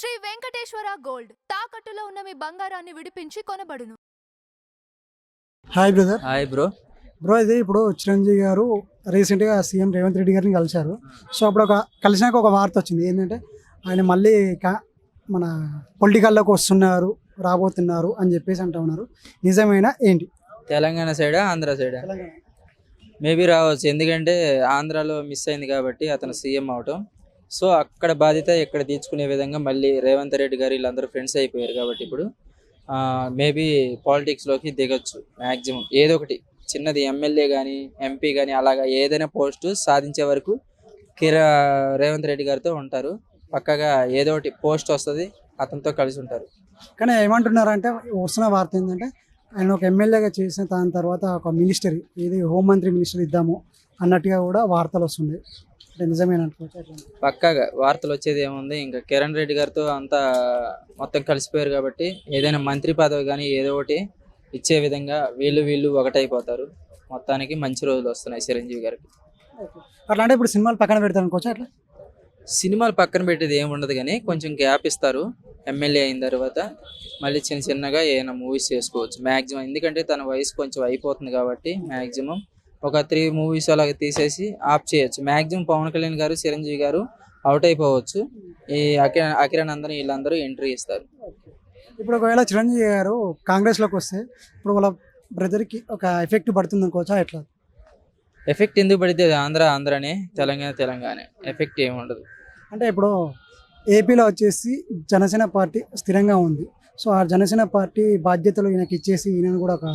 Shri Venkateswara gold. తాకట్టులో ఉన్న మీ బంగారాన్ని విడిపించి కొనబడును. Hi brother hi bro bro ఇది ఇప్పుడు చిరంజీవి గారు రీసెంట్గా సీఎం రేవంత్ రెడ్డి గారిని కలిశారు. సో అప్పుడు ఒక కలిసినాక ఒక వార్త వచ్చింది. ఏంటంటే ఆయన మళ్ళీ మన పొలిటికల్లోకి వస్తున్నారు రాబోతున్నారు అని చెప్పేసి అంటూ ఉన్నారు. నిజమైన ఏంటి? తెలంగాణ సైడా ఆంధ్ర సైడా? మేబీ రావచ్చు. ఎందుకంటే ఆంధ్రాలో మిస్ అయింది కాబట్టి అతను సీఎం అవటం. సో అక్కడ బాధ్యత ఇక్కడ తీర్చుకునే విధంగా మళ్ళీ రేవంత్ రెడ్డి గారు వీళ్ళందరూ ఫ్రెండ్స్ అయిపోయారు కాబట్టి ఇప్పుడు మేబీ పాలిటిక్స్లోకి దిగొచ్చు మ్యాక్సిమం ఏదో ఒకటి చిన్నది ఎమ్మెల్యే కానీ ఎంపీ కానీ అలాగా ఏదైనా పోస్ట్ సాధించే వరకు కిరా రేవంత్ రెడ్డి గారితో ఉంటారు. పక్కగా ఏదో ఒకటి పోస్ట్ వస్తుంది అతనితో కలిసి ఉంటారు. కానీ ఏమంటున్నారంటే వస్తున్న వార్త ఏంటంటే ఆయన ఒక ఎమ్మెల్యేగా చేసిన దాని తర్వాత ఒక మినిస్టర్ ఇది హోంమంత్రి మినిస్టర్ ఇద్దాము అన్నట్టుగా కూడా వార్తలు వస్తున్నాయి. అట్లా. పక్కాగా వార్తలు వచ్చేది ఏముంది? ఇంకా కిరణ్ రెడ్డి గారితో అంతా మొత్తం కలిసిపోయారు కాబట్టి ఏదైనా మంత్రి పదవి కానీ ఏదో ఒకటి ఇచ్చే విధంగా వీళ్ళు వీళ్ళు ఒకటైపోతారు. మొత్తానికి మంచి రోజులు వస్తున్నాయి చిరంజీవి గారికి. అట్లా అంటే ఇప్పుడు సినిమాలు పక్కన పెడతారు అనుకోవచ్చు అట్లా? సినిమాలు పక్కన పెట్టేది ఏమి ఉండదు కానీ కొంచెం గ్యాప్ ఇస్తారు. ఎమ్మెల్యే అయిన తర్వాత మళ్ళీ చిన్న చిన్నగా ఏమైనా మూవీస్ చేసుకోవచ్చు. మ్యాక్సిమం ఎందుకంటే తన వయసు కొంచెం అయిపోతుంది కాబట్టి మ్యాక్సిమం ఒక త్రీ మూవీస్ అలాగ తీసేసి ఆఫ్ చేయొచ్చు. మ్యాక్సిమం పవన్ కళ్యాణ్ గారు చిరంజీవి గారు అవుట్ అయిపోవచ్చు. ఈ అఖిర అఖిరానందన్ వీళ్ళందరూ ఎంట్రీ ఇస్తారు. ఇప్పుడు ఒకవేళ చిరంజీవి గారు కాంగ్రెస్లోకి వస్తే ఇప్పుడు వాళ్ళ బ్రదర్కి ఒక ఎఫెక్ట్ పడుతుంది అనుకోవచ్చా? ఎట్లా? ఎఫెక్ట్ ఎందుకు పడితే ఆంధ్ర ఆంధ్రనే తెలంగాణ తెలంగాణ. ఎఫెక్ట్ ఏమి ఉండదు. అంటే ఇప్పుడు ఏపీలో వచ్చేసి జనసేన పార్టీ స్థిరంగా ఉంది. సో ఆ జనసేన పార్టీ బాధ్యతలు ఈయనకి ఇచ్చేసి ఈయనను కూడా ఒక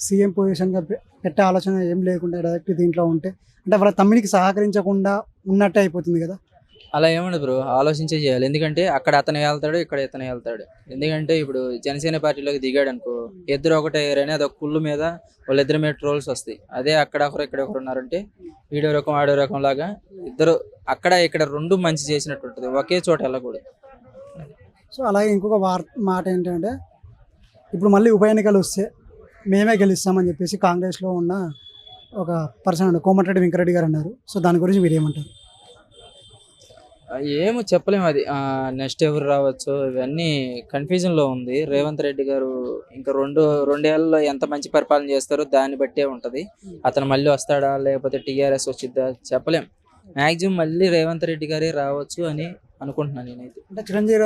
సీఎం పొజిషన్గా పెట్టే ఆలోచన ఏం లేకుండా డైరెక్ట్ దీంట్లో ఉంటే అంటే వాళ్ళ తమ్ముడికి సహకరించకుండా ఉన్నట్టే అయిపోతుంది కదా? అలా ఏముండదు బ్రో ఆలోచించే చేయాలి. ఎందుకంటే అక్కడ అతను వెళ్తాడు ఇక్కడ ఇతను వెళ్తాడు. ఎందుకంటే ఇప్పుడు జనసేన పార్టీలోకి దిగాడు అనుకో ఇద్దరు ఒకటే అని అదొక కుళ్ళు మీద వాళ్ళిద్దరి మీద ట్రోల్స్ వస్తాయి. అదే అక్కడ ఒకరు ఇక్కడ ఒకరు ఉన్నారంటే వీడియో రకం ఆడో రకం లాగా ఇద్దరు అక్కడ ఇక్కడ రెండు మంచి చేసినట్టు ఉంటుంది. ఒకే చోట వెళ్ళకూడదు. సో అలాగే ఇంకొక వార్ మాట ఏంటంటే ఇప్పుడు మళ్ళీ ఉప ఎన్నికలు వస్తే మేమే గెలుస్తామని చెప్పేసి కాంగ్రెస్లో ఉన్న ఒక పర్సన్ అన్నారు కోమటిరెడ్డి వెంకరెడ్డి గారు అన్నారు. సో దాని గురించి మీరు ఏమంటారు? ఏమో చెప్పలేము అది. నెక్స్ట్ ఎవరు రావచ్చు ఇవన్నీ కన్ఫ్యూజన్లో ఉంది. రేవంత్ రెడ్డి గారు ఇంకా రెండు రెండేళ్ళలో ఎంత మంచి పరిపాలన చేస్తారో దాన్ని బట్టే ఉంటది. అతను మళ్ళీ వస్తాడా లేకపోతే టీఆర్ఎస్ వచ్చిద్దా చెప్పలేం. మాక్సిమం మళ్ళీ రేవంత్ రెడ్డి గారే రావచ్చు అని అనుకుంటున్నాను నేనైతే. అంటే చిరంజీవి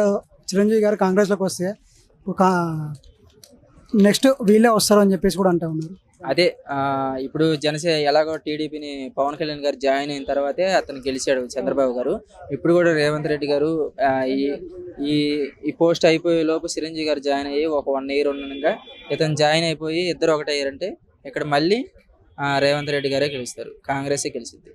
చిరంజీవి గారు కాంగ్రెస్లోకి వస్తే నెక్స్ట్ వీళ్ళే వస్తారు అని చెప్పేసి కూడా అంటా ఉన్నారు. అదే ఇప్పుడు జనసేన ఎలాగో టీడీపీని పవన్ కళ్యాణ్ గారు జాయిన్ అయిన తర్వాతే అతను గెలిచాడు చంద్రబాబు గారు. ఇప్పుడు కూడా రేవంత్ రెడ్డి గారు ఈ ఈ పోస్ట్ అయిపోయే లోపు చిరంజీవి గారు జాయిన్ అయ్యి ఒక వన్ ఇయర్ ఉండగా ఇతను జాయిన్ అయిపోయి ఇద్దరు ఒకటయ్యారంటే ఇక్కడ మళ్ళీ రేవంత్ రెడ్డి గారే గెలుస్తారు. కాంగ్రెసే గెలిచింది